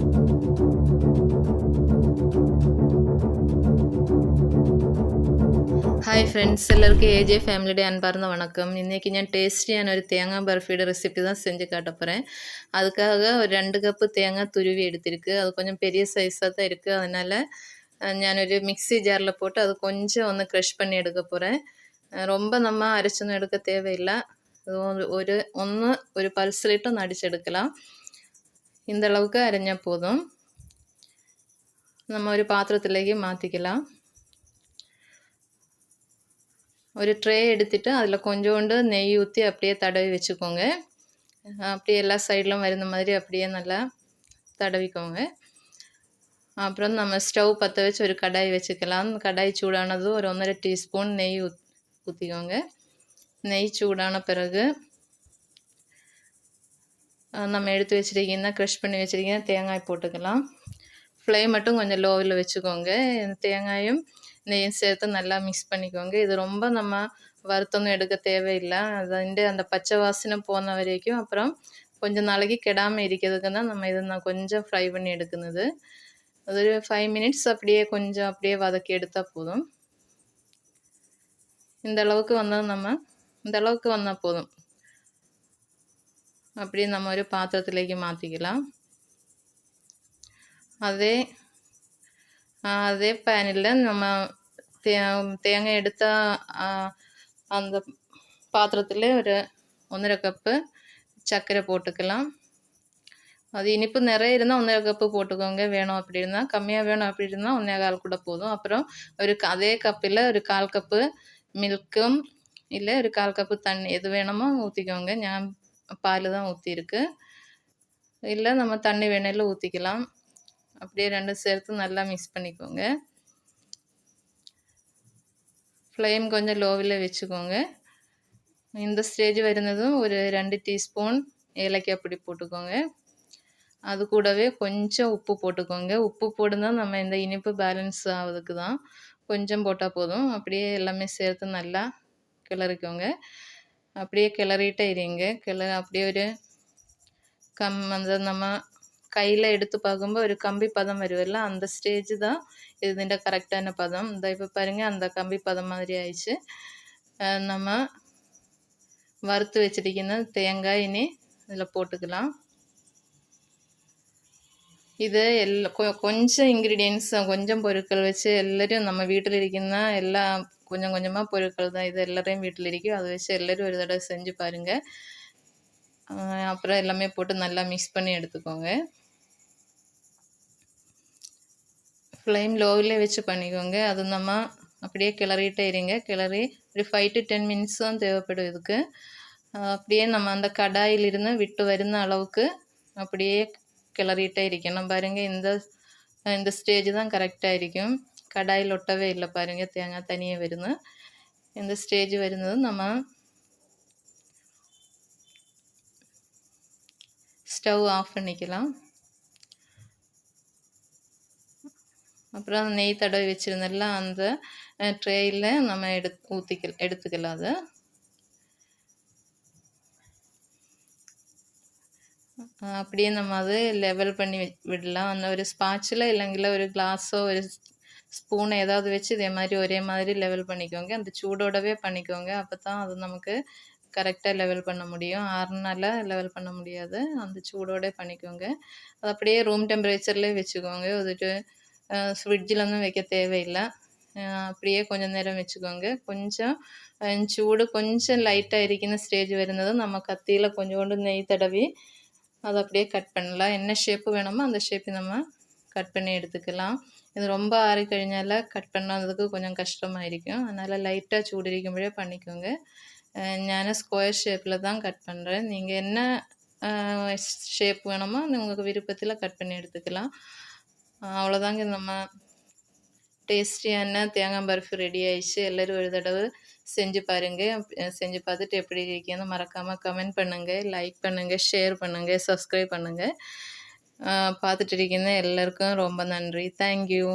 Hi friends എല്ലാവർക്കും A J family day അൻപാർന്ന വണക്കം. ഇന്നേക്ക് ഞാൻ ടേസ്റ്റ് ചെയ്യാൻ ഒരു തേങ്ങ ബർഫിയുടെ റെസിപ്പി തന്നെ സെഞ്ച് காட்ட അതുക്കാകെ ഒരു രണ്ട് കപ്പ് തേങ്ങ തുരുവി துருவி അത് കൊഞ്ചം கொஞ்சம் സൈസാത്ത சைஸாக അതിനാൽ ഞാനൊരു മിക്സി ജാറിൽ പോട്ട് അത് കൊഞ്ചം ഒന്ന് ക്രഷ് പണി എടുക്ക പോറേ. ரொம்ப നമ്മൾ അരച്ചൊന്നും എടുക്ക തേവയില്ല. ഒരു ഒന്ന് ഒരു പൾസിലിട്ടൊന്ന് അടിച്ചെടുക്കലാം. இந்த அளவுக்கு அரிஞ்சால் போதும். நம்ம ஒரு பாத்திரத்திலேயே மாற்றிக்கலாம் ஒரு ட்ரே எடுத்துட்டு அதில் கொஞ்சோண்டு நெய் ஊற்றி அப்படியே தடவி வச்சுக்கோங்க. அப்படியே எல்லா சைட்லும் வருந்த மாதிரி அப்படியே நல்லா தடவிக்கோங்க. அப்புறம் நம்ம ஸ்டவ் பற்ற வச்சு ஒரு கடாய் வச்சுக்கலாம். கடாய் சூடானதும் ஒரு ஒன்றரை டீஸ்பூன் நெய் ஊத் ஊற்றிக்கோங்க நெய் சூடான பிறகு நம்ம எடுத்து வச்சுருக்கீங்கன்னா க்ரஷ் பண்ணி வச்சுருக்கீங்கன்னா தேங்காய் போட்டுக்கலாம். ஃப்ளேம் மட்டும் கொஞ்சம் லோவில் வச்சுக்கோங்க. தேங்காயும் நெய்யும் சேர்த்து நல்லா மிக்ஸ் பண்ணிக்கோங்க. இது ரொம்ப நம்ம வறுத்தொன்னும் எடுக்க தேவையில்லை. அதுண்டு அந்த பச்சை வாசனை போன வரைக்கும் அப்புறம் கொஞ்சம் நாளைக்கு கெடாமல் இருக்கிறதுக்கு தான் நம்ம இதை நான் கொஞ்சம் ஃப்ரை பண்ணி எடுக்குனது. அது ஒரு ஃபைவ் மினிட்ஸ் அப்படியே கொஞ்சம் அப்படியே வதக்கி எடுத்தால் போதும். இந்த அளவுக்கு வந்தால் நம்ம இந்த அளவுக்கு வந்தால் போதும். அப்படியே நம்ம ഒരു പാത്രത്തിലേക്ക് മാറ്റിക്കലാം അതേ അതേ പാനിൽ നമ്മൾ തേങ്ങ എടുത്ത அந்த பாத்திரத்தில் ஒரு ஒன்றரை கப்பு சர்க்கரை போட்டுக்கலாம். அது இனிப்பு நிறைய இருந்தால் ஒன்றரை கப்பு போட்டுக்கோங்க. வேணும் அப்படி இருந்தால் கம்மியாக வேணும் அப்படி இருந்தால் ஒன்றே கால் கூட போதும். அப்புறம் ஒரு அதே கப்பில் ஒரு கால் கப்பு மில்க்கும் இல்லை ஒரு கால் கப்பு தண்ணி எது வேணுமோ ஊற்றிக்கோங்க ஞான் பால் தான் ஊற்றிருக்கு இல்லை நம்ம தண்ணி வேணாலும் ஊற்றிக்கலாம் அப்படியே ரெண்டும் சேர்த்து நல்லா மிக்ஸ் பண்ணிக்கோங்க ഫ്ലെയിം கொஞ்சம் லோவில் வச்சுக்கோங்க இந்த ஸ்டேஜ் വരുന്നതും ஒரு ரெண்டு டீஸ்பூன் ஏலக்காய் பொடி போட்டுக்கோங்க அது கூடவே கொஞ்சம் உப்பு போட்டுக்கோங்க உப்பு போடுனா நம்ம இந்த இனிப்பு பேலன்ஸ் ஆகுதுக்கு தான் கொஞ்சம் போட்டால் போதும் அப்படியே எல்லாமே சேர்த்து நல்லா கிளறிக்கோங்க அப்படியே கிளறிட்டே இருங்க கிள அப்படியே ഒരു കം എന്താ നമ്മ കയ്യിൽ എടുത്ത് പാകുമ്പോൾ ഒരു കമ്പി പദം വരുമല്ല അന്ത സ്റ്റേജ് ഇതാ ഇതിൻ്റെ കറക്റ്റാன പദം ഇതാ ഇപ്പോൾ பாருங்க அந்த കമ്പി പദം മാതിരി ആയിച്ച് நம்ம வறுத்து வச்சிருக்கிற தேங்காய் இனி இதில் போட்டுக்கலாம் ഇത് എല്ലാ കൊഞ്ചം ഇൻഗ്രീഡിയൻസ് കൊഞ്ചം പൊരുക്കൾ വെച്ച് എല്ലാവരും നമ്മൾ വീട്ടിലിരിക്കുന്ന എല്ലാ கொஞ்சம் கொஞ்சமாக பொருட்கள் தான் இது எல்லாரையும் வீட்டிலிருக்கும் அதை வச்சு எல்லாரும் ஒரு தடவை செஞ்சு பாருங்க. அப்புறம் எல்லாமே போட்டு நல்லா மிக்ஸ் பண்ணி எடுத்துக்கோங்க. ஃப்ளேம் லோவிலே வச்சு பண்ணிக்கோங்க. அது நம்ம அப்படியே கிளறிட்டே இருங்க. கிளறி ஒரு ஃபைவ் டு டென் மினிட்ஸ் தான் தேவைப்படும் இதுக்கு. அப்படியே நம்ம அந்த கடாயிலிருந்து விட்டு வருന്ന அளவுக்கு அப்படியே கிளறிட்டே இருக்கணும். பாருங்க இந்த இந்த ஸ்டேஜ் தான் கரெக்டாக இருக்கும். கடாயில் ஒட்டவே இல்லை பாருங்க தேங்காய் தனியே വരുന്നു இந்த ஸ்டேஜ் വരുന്നത് நம்ம ஸ்டவ் ஆஃப் பண்ணிக்கலாம் அப்புறம் அந்த நெய் தடவி வச்சுருந்தல அந்த ட்ரேயில் நம்ம எடு ஊற்றிக்க எடுத்துக்கலாம் அதை அஹ் அப்படியே நம்ம அது லெவல் பண்ணி வி- விடலாம் அந்த ஒரு ஸ்பாச்சில் இல்லைங்கள ஒரு கிளாஸோ ஒரு ஸ்பூன் ஏதாவது வச்சு இதே மாதிரி ஒரே மாதிரி லெவல் பண்ணிக்கோங்க. அந்த சூடோடவே பண்ணிக்கோங்க. அப்போ தான் அது நமக்கு கரெக்டாக லெவல் பண்ண முடியும். ஆறுனால லெவல் பண்ண முடியாது. அந்த சூடோட பண்ணிக்கோங்க. அது அப்படியே ரூம் டெம்பரேச்சர்லேயே வச்சுக்கோங்க. வந்துட்டு ஃப்ரிட்ஜிலலாம் வைக்க தேவையில்லை. அப்படியே கொஞ்சம் நேரம் வச்சுக்கோங்க. கொஞ்சம் சூடு கொஞ்சம் லைட்டாக കൊഞ്ചം ஸ்டேஜ் സ്റ്റേജ് நம்ம கத்தியில் கொஞ்சம் கொண்டு நெய் தடவி அதை அப்படியே கட் பண்ணலாம். என்ன ഷേപ്പ് வேணுமோ அந்த ஷேப்பை நம்ம கட் பண்ணி எடுத்துக்கலாம். இது ரொம்ப ஆறிக்கഴിഞ്ഞால் கட் பண்ணுறதுக்கு கொஞ்சம் கஷ்டமாயிருக்கும். அதனால் லைட்டாக சூடிருக்கும்போதே பண்ணிக்கோங்க. நான் ஸ்கொயர் ஷேப்பில் தான் கட் பண்ணுறேன் நீங்கள் என்ன ஷேப் வேணுமோ உங்களுக்கு விருப்பத்தில் கட் பண்ணி எடுத்துக்கலாம். அவ்வளோதாங்க நம்ம டேஸ்டியான தேங்காய் பருப்பு ரெடி ஆயிடுச்சு. எல்லோரும் ஒரு தடவை செஞ்சு பாருங்கள் செஞ்சு பார்த்துட்டு எப்படி இருக்கீங்கன்னு மறக்காமல் கமெண்ட் பண்ணுங்கள் லைக் பண்ணுங்கள் ஷேர் பண்ணுங்கள் சப்ஸ்கிரைப் பண்ணுங்கள் பார்த்துட்டு இருக்கீங்க. எல்லாருக்கும் ரொம்ப நன்றி. தேங்க்யூ